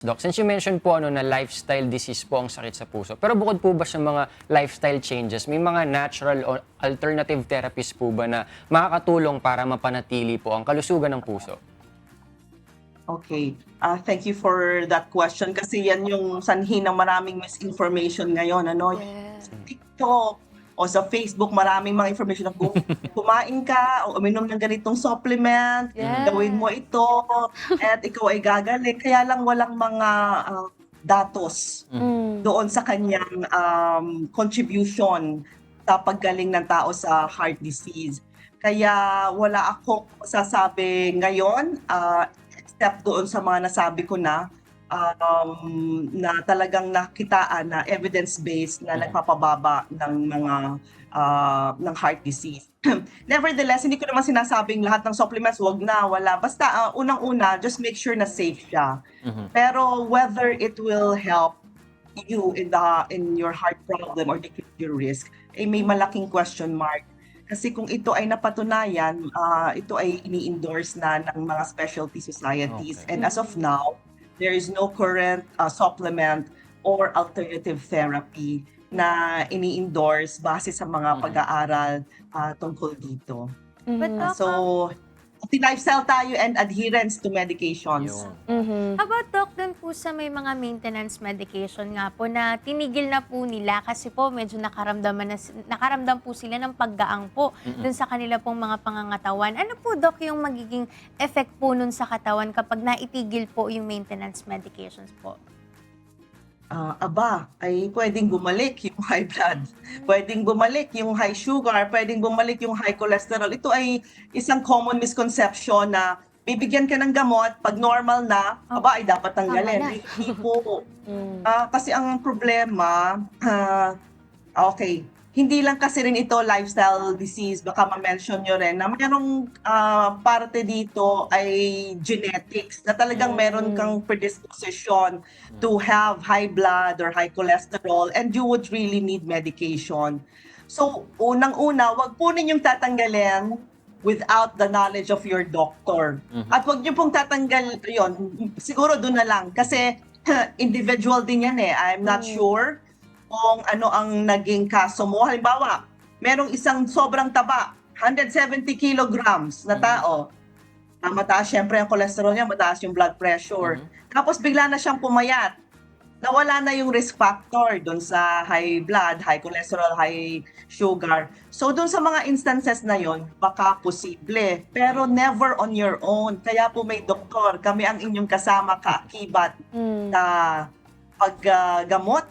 Doc, since you mentioned po ano na lifestyle disease po ang sakit sa puso, pero bukod po ba sa mga lifestyle changes, may mga natural o alternative therapies po ba na makakatulong para mapanatili po ang kalusugan ng puso? Okay. Ah, thank you for that question kasi yan yung sanhi ng maraming misinformation ngayon. Ano? Yes. TikTok o sa Facebook, maraming mga information na kung kumain ka o uminom ng ganitong supplement, Yes. gawin mo ito, at ikaw ay gagaling. Kaya lang walang mga ah, datos Mm. doon sa kanyang um, contribution sa paggaling ng tao sa heart disease. Kaya wala akong sasabi ngayon, ah, except doon sa mga nasabi ko na, um, na talagang nakitaan na evidence-based na Mhm. nagpapababa ng mga ah, ng heart disease. Nevertheless, hindi ko naman sinasabing lahat ng supplements, wag na, wala. Basta ah, unang-una, just make sure na safe siya. Mhm. Pero whether it will help you in the in your heart problem or decrease your risk, ay may malaking question mark. Kasi kung ito ay napatunayan, ah, ito ay ini-endorse na ng mga specialty societies. Okay. And as of now, there is no current ah, supplement or alternative therapy na ini-endorse base sa mga Mhm. pag-aaral ah, tungkol dito. But, Mhm. Ah, so, lifestyle tayo and adherence to medications. Yun. Mhm. How about Doc, dun po sa may mga maintenance medication nga po na tinigil na po nila kasi po medyo nakaramdaman na, nakaramdam po sila ng paggaang po Mm-mm. dun sa kanila pong mga pangangatawan. Ano po Doc yung magiging effect po nun sa katawan kapag naitigil po yung maintenance medications po? Ah, aba, ay pwedeng bumalik yung high blood, pwedeng bumalik yung high sugar, pwedeng bumalik yung high cholesterol. Ito ay isang common misconception na bibigyan ka ng gamot, pag normal na, aba ay dapat tanggalin. Hindi po. Mm. Ah, kasi ang problema, ah, okay, hindi lang kasi rin ito lifestyle disease, baka ma-mention nyo rin na mayroong ah, parte dito ay genetics, na talagang meron Mm. kang predisposition to have high blood or high cholesterol and you would really need medication. So, unang-una, wag po ninyong tatanggalin without the knowledge of your doctor. Mhm. At wag niyo pong tatanggal yon siguro doon na lang kasi individual din yan eh. I'm not Mm. sure kung ano ang naging kaso mo. Halimbawa, merong isang sobrang taba, 170 kilograms na Mm. tao. Ah, mataas syempre ang cholesterol niya, mataas yung blood pressure. Mhm. Tapos bigla na siyang pumayat. Nawala na yung risk factor doon sa high blood, high cholesterol, high sugar. So doon sa mga instances na yon, baka posible. Pero never on your own. Kaya po may doktor, kami ang inyong kasama kaakibat Mm. sa paggamot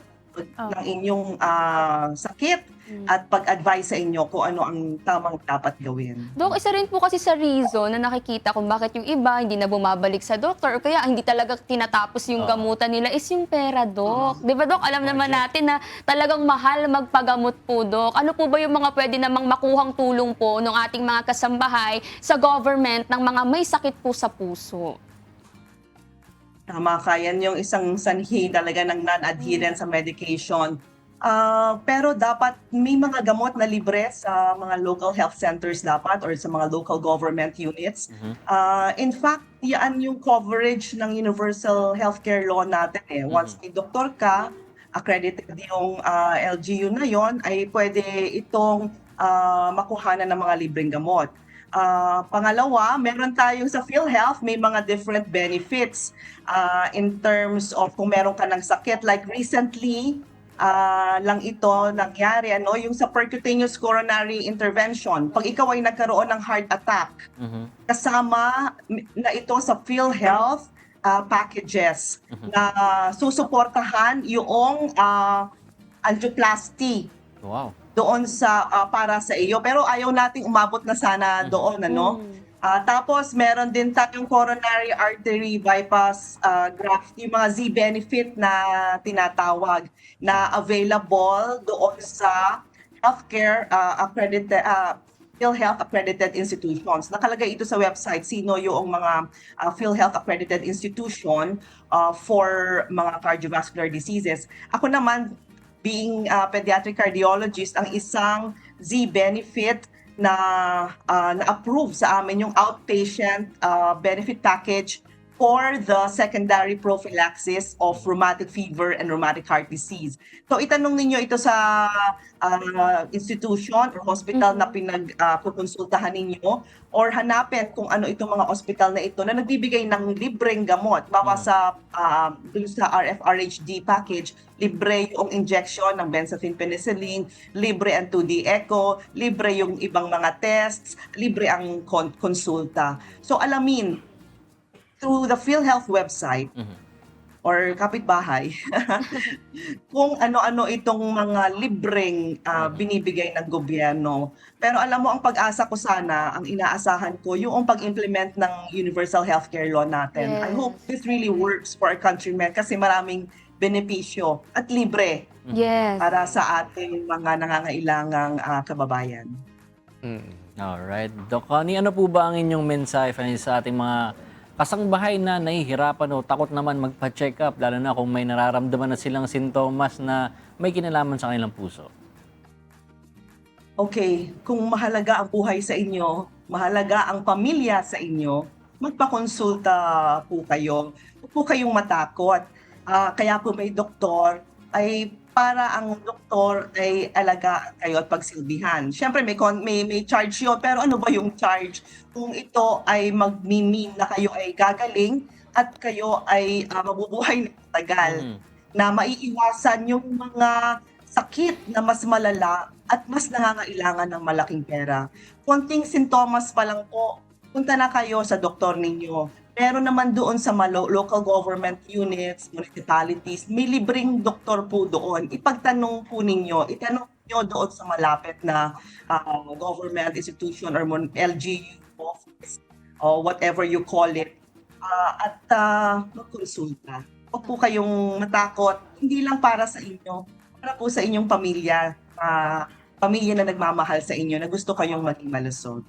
Oh. ng inyong ah, sakit Mm. at pag-advise sa inyo kung ano ang tamang dapat gawin. Dok, isa rin po kasi sa reason na nakikita kung bakit yung iba hindi na bumabalik sa doktor o kaya hindi talaga tinatapos yung Oo. gamutan nila is yung pera, Dok. Di ba, Dok? Alam naman natin na talagang mahal magpagamot po, Dok. Ano po ba yung mga pwede namang makuhang tulong po ng ating mga kasambahay sa government ng mga may sakit po sa puso? Tama ka, yan yung isang sanhi talaga ng non-adherence sa medication. Ah, pero dapat may mga gamot na libre sa mga local health centers dapat or sa mga local government units. Mhm. Ah, in fact, yan yung coverage ng Universal Healthcare Law natin eh. Once may doktor ka, accredited yung ah, LGU na yon ay pwede itong ah, makuhanan ng mga libreng gamot. Ah, pangalawa, meron tayo sa PhilHealth, may mga different benefits ah, in terms of kung meron ka ng sakit. Like recently, ah, lang ito nangyari, ano, yung sa percutaneous coronary intervention. Pag ikaw ay nagkaroon ng heart attack, Mhm. kasama na ito sa PhilHealth ah, packages Mhm. na susuportahan yung ah, angioplasty Wow. Doon sa ah, para sa iyo pero ayaw nating umabot na sana Mhm. doon ano. Ah, tapos meron din tayong coronary artery bypass ah, graft yung mga Z benefit na tinatawag na available doon sa healthcare ah, accredited ah, PhilHealth accredited institutions. Nakalagay ito sa website sino yung mga ah, PhilHealth accredited institution ah, for mga cardiovascular diseases. Ako naman being a pediatric cardiologist, ang isang Z benefit na ah, na-approve sa amin yung outpatient ah, benefit package for the secondary prophylaxis of rheumatic fever and rheumatic heart disease. So itanong ninyo ito sa ah, institution or hospital na pinag-pupunsultahan ninyo or hanapin kung ano itong mga hospital na ito na nagbibigay ng libreng gamot. Bawa sa, ah, dun sa RFRHD package, libre yung injection ng benzathine penicillin, libre ang 2D echo, libre yung ibang mga tests, libre ang kon- konsulta. So alamin, through the PhilHealth website or kapitbahay, kung ano-ano itong mga libreng ah, binibigay ng gobyerno. Pero alam mo, ang pag-asa ko sana, ang inaasahan ko, yung pag-implement ng Universal Healthcare Law natin. I Yes. hope this really works for our countrymen kasi maraming benepisyo at libre Yes. para sa ating mga nangangailangang ah, kababayan. Mm. Alright. Doc Connie, ano po ba ang inyong mensahe sa ating mga kasangbahay na nahihirapan o takot naman magpa-check up, lalo na kung may nararamdaman na silang sintomas na may kinalaman sa kanilang puso? Okay, kung mahalaga ang buhay sa inyo, mahalaga ang pamilya sa inyo, magpakonsulta po kayo. Huwag po kayong matakot. Ah, kaya po may doktor ay para ang doktor ay alagaan kayo at pagsilbihan. Siyempre may, con- may, may charge yun, pero ano ba yung charge? Kung ito ay magmimin na kayo ay gagaling at kayo ay ah, mabubuhay na tagal Mhm. na maiiwasan yung mga sakit na mas malala at mas nangangailangan ng malaking pera. Konting sintomas pa lang po, punta na kayo sa doktor ninyo. Pero naman doon sa malo- local government units, municipalities, may libreng doktor po doon. Ipagtanong po ninyo, itanong nyo doon sa malapit na ah, government institution or LGU office or whatever you call it. Ah, at ah, magkonsulta. Huwag po kayong matakot, hindi lang para sa inyo, para po sa inyong pamilya, ah, pamilya na nagmamahal sa inyo, na gusto kayong maging malusog.